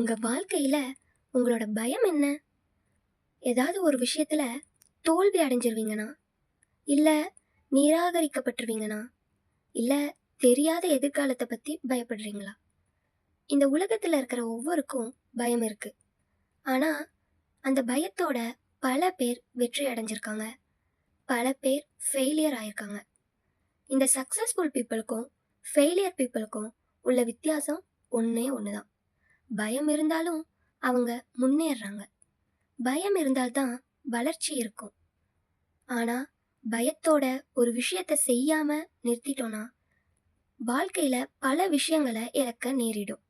உங்கள் வாழ்க்கையில் உங்களோட பயம் என்ன? ஏதாவது ஒரு விஷயத்தில் தோல்வி அடைஞ்சிருவீங்கனா? இல்லை நிராகரிக்கப்பட்டுருவீங்கனா? இல்லை தெரியாத எதிர்காலத்தை பற்றி பயப்படுறீங்களா? இந்த உலகத்தில் இருக்கிற ஒவ்வொருக்கும் பயம் இருக்குது ஆனால் அந்த பயத்தோட பல பேர் வெற்றி அடைஞ்சிருக்காங்க. பல பேர் ஃபெயிலியர் ஆயிருக்காங்க. இந்த சக்ஸஸ்ஃபுல் பீப்புளுக்கும் ஃபெயிலியர் பீப்புளுக்கும் உள்ள வித்தியாசம் ஒன்றே ஒன்று தான் பயம் இருந்தாலும் அவங்க முன்னேறாங்க பயம் இருந்தால்தான் வளர்ச்சி இருக்கும். ஆனால் பயத்தோட ஒரு விஷயத்தை செய்யாமல் நிறுத்திட்டோன்னா வாழ்க்கையில் பல விஷயங்களை இழக்க நேரிடும்.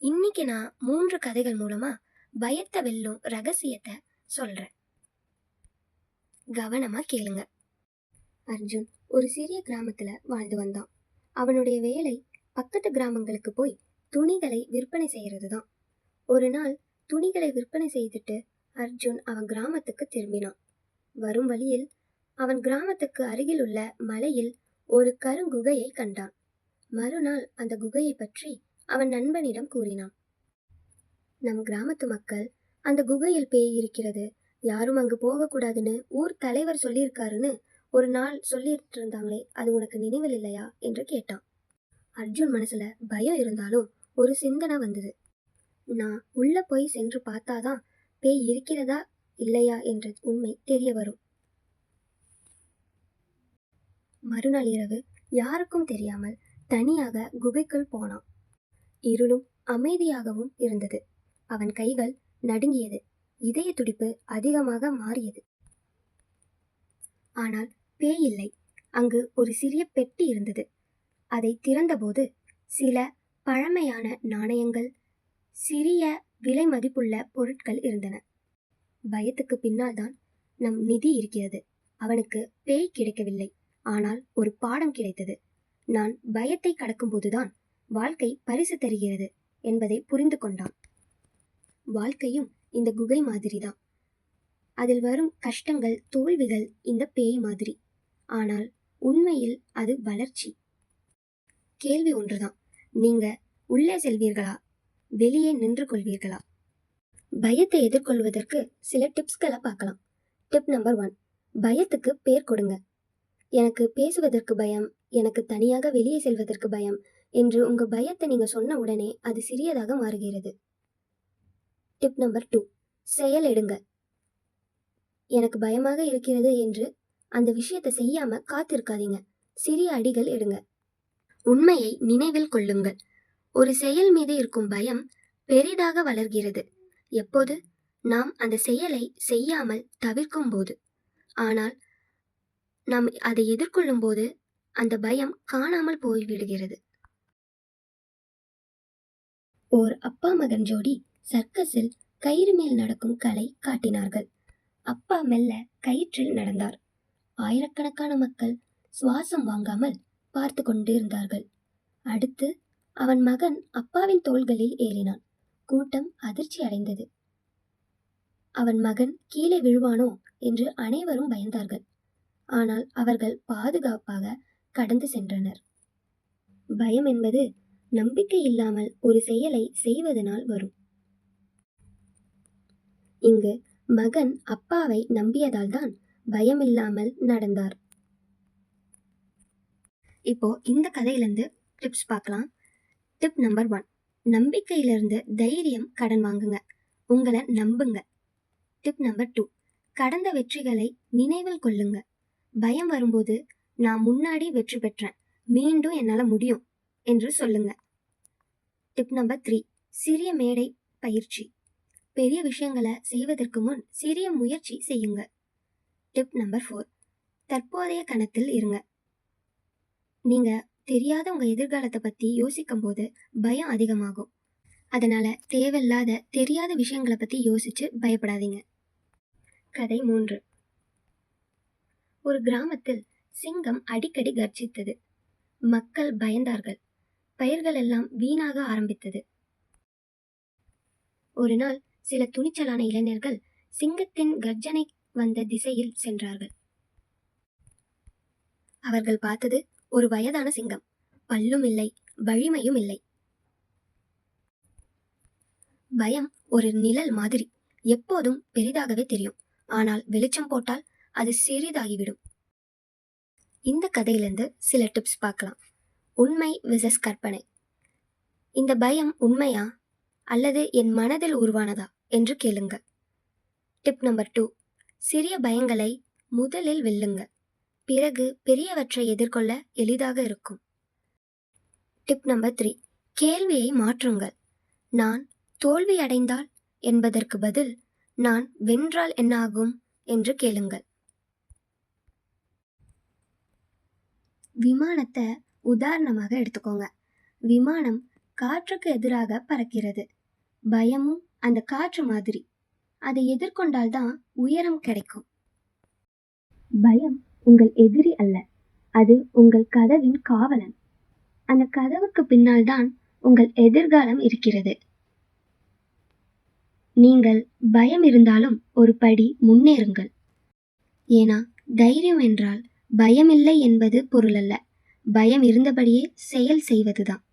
இன்னைக்கு நான் மூன்று கதைகள் மூலமாக பயத்தை வெல்லும் ரகசியத்தை சொல்கிறேன் கவனமாக கேளுங்க. அர்ஜுன் ஒரு சிறிய கிராமத்தில் வாழ்ந்து வந்தான். அவனுடைய வேலை பக்கத்து கிராமங்களுக்கு போய் துணிகளை விற்பனை செய்கிறது தான் ஒரு நாள் துணிகளை விற்பனை செய்துட்டு அர்ஜுன் அவன் கிராமத்துக்கு திரும்பினான். வரும் வழியில் அவன் கிராமத்துக்கு அருகில் உள்ள மலையில் ஒரு கருங்குகையை கண்டான். மறுநாள் அந்த குகையை பற்றி அவன் நண்பனிடம் கூறினான். நம் கிராமத்து மக்கள் அந்த குகையில் பேய் இருக்கிறது யாரும் அங்கு போகக்கூடாதுன்னு ஊர் தலைவர் சொல்லியிருக்காருன்னு ஒரு நாள் சொல்லிட்டு இருந்தாங்களே அது உனக்கு நினைவில் இல்லையா? என்று கேட்டான். அர்ஜுன் மனசுல பயம் இருந்தாலும் ஒரு சிந்தனை வந்தது. நான் உள்ள போய் சென்று பார்த்தாதான் பேய் இருக்கிறதா இல்லையா? என்ற உண்மை தெரிய வரும். மறுநாள் இரவு யாருக்கும் தெரியாமல் தனியாக குகைக்குள் போனான். இருளும் அமைதியாகவும் இருந்தது. அவன் கைகள் நடுங்கியது. இதய துடிப்பு அதிகமாக மாறியது. ஆனால் பேய் இல்லை. அங்கு ஒரு சிறிய பெட்டி இருந்தது. அதை திறந்தபோது சில பழமையான நாணயங்கள். சிறிய விலை மதிப்புள்ள பொருட்கள் இருந்தன. பயத்துக்கு பின்னால் தான் நம் நிதி இருக்கிறது. அவனுக்கு பேய் கிடைக்கவில்லை. ஆனால் ஒரு பாடம் கிடைத்தது. நான் பயத்தை கடக்கும்போதுதான் வாழ்க்கை பரிசு தருகிறது என்பதை புரிந்து கொண்டான். வாழ்க்கையும் இந்த குகை மாதிரிதான். அதில் வரும் கஷ்டங்கள் தோல்விகள் இந்த பேய் மாதிரி. ஆனால் உண்மையில் அது வளர்ச்சி. கேள்வி ஒன்றுதான். நீங்க உள்ளே செல்வீர்களா? வெளியே நின்று கொள்வீர்களா? பயத்தை எதிர்கொள்வதற்கு சில டிப்ஸ்களை பார்க்கலாம். டிப் நம்பர் ஒன் பயத்துக்கு பேர் கொடுங்க. எனக்கு பேசுவதற்கு பயம் எனக்கு தனியாக வெளியே செல்வதற்கு பயம் என்று உங்கள் பயத்தை நீங்கள் சொன்ன உடனே அது சிறியதாக மாறுகிறது. டிப் நம்பர் டூ செயல் எடுங்க. எனக்கு பயமாக இருக்கிறது என்று அந்த விஷயத்தை செய்யாம காத்திருக்காதீங்க. சிறிய அடிகள் எடுங்க. உண்மையை நினைவில் கொள்ளுங்கள். ஒரு செயல் மீது இருக்கும் பயம் பெரிதாக வளர்கிறது. எப்போது? நாம் அந்த செயலை செய்யாமல் தவிர்க்கும் போது. ஆனால் நாம் அதை எதிர்கொள்ளும் போது அந்த பயம் காணாமல் போய்விடுகிறது. ஓர் அப்பா மகன் ஜோடி சர்க்கஸில் கயிறு மேல் நடக்கும் கலை காட்டினார்கள். அப்பா மெல்ல கயிற்றில் நடந்தார். ஆயிரக்கணக்கான மக்கள் சுவாசம் வாங்காமல் பார்த்து கொண்டிருந்தார்கள். அடுத்து அவன் மகன் அப்பாவின் தோள்களில் ஏறினான். கூட்டம் அதிர்ச்சி அடைந்தது. அவன் மகன் கீழே விழுவானோ என்று அனைவரும் பயந்தார்கள். ஆனால் அவர்கள் பாதுகாப்பாக கடந்து சென்றனர். பயம் என்பது நம்பிக்கை இல்லாமல் ஒரு செயலை செய்வதனால் வரும். இங்கு மகன் அப்பாவை நம்பியதால் தான் பயமில்லாமல் நடந்தார். இப்போ இந்த கதையிலேருந்து டிப்ஸ் பார்க்கலாம். டிப் நம்பர் ஒன் நம்பிக்கையிலிருந்து தைரியம் கடன் வாங்குங்க. உங்களை நம்புங்க. டிப் நம்பர் டூ கடந்த வெற்றிகளை நினைவில் கொள்ளுங்க. பயம் வரும்போது நான் முன்னாடி வெற்றி பெற்றேன். மீண்டும் என்னால் முடியும் என்று சொல்லுங்க. டிப் நம்பர் த்ரீ சிறிய மேடை பயிற்சி. பெரிய விஷயங்களை செய்வதற்கு முன் சிறிய முயற்சி செய்யுங்க. டிப் நம்பர் ஃபோர் தற்போதைய கணத்தில் இருங்க. நீங்கள் தெரியாத உங்கள் எதிர்காலத்தை பற்றி யோசிக்கும் போது பயம் அதிகமாகும். அதனால் தேவையில்லாத தெரியாத விஷயங்களை பற்றி யோசித்து பயப்படாதீங்க. கதை மூன்று. ஒரு கிராமத்தில் சிங்கம் அடிக்கடி கர்ஜித்தது. மக்கள் பயந்தார்கள். பயிர்கள் எல்லாம் வீணாக ஆரம்பித்தது. ஒரு நாள் சில துணிச்சலான இளைஞர்கள் சிங்கத்தின் கர்ஜனை வந்த திசையில் சென்றார்கள். அவர்கள் பார்த்தது ஒரு வயதான சிங்கம். பல்லும் இல்லை வலிமையும் இல்லை. பயம் ஒரு நிழல் மாதிரி எப்போதும் பெரிதாகவே தெரியும். ஆனால் வெளிச்சம் போட்டால் அது சிறிதாகிவிடும். இந்த கதையிலிருந்து சில டிப்ஸ் பார்க்கலாம். உண்மை விசஸ் கற்பனை. இந்த பயம் உண்மையா அல்லது என் மனதில் உருவானதா என்று கேளுங்க. டிப் நம்பர் டூ சிறிய பயங்களை முதலில் வெல்லுங்க. பிறகு பெரியவற்றை எதிர்கொள்ள எளிதாக இருக்கும். டிப் நம்பர் த்ரீ கேள்வியை மாற்றுங்கள். நான் தோல்வி அடைந்தால் என்பதற்கு பதில் நான் வென்றால் என்ன ஆகும் என்று கேளுங்கள். விமானத்தை உதாரணமாக எடுத்துக்கோங்க. விமானம் காற்றுக்கு எதிராக பறக்கிறது. பயமும் அந்த காற்று மாதிரி. அதை எதிர்கொண்டால்தான் உயரம் கிடைக்கும். பயம் உங்கள் எதிரி அல்ல. அது உங்கள் கதவின் காவலன். அந்த கதவுக்கு பின்னால் தான் உங்கள் எதிர்காலம் இருக்கிறது. நீங்கள் பயம் இருந்தாலும் ஒரு படி முன்னேறுங்கள். ஏன்னா தைரியம் என்றால் பயமில்லை என்பது பொருளல்ல. பயம் இருந்தபடியே செயல் செய்வதுதான்.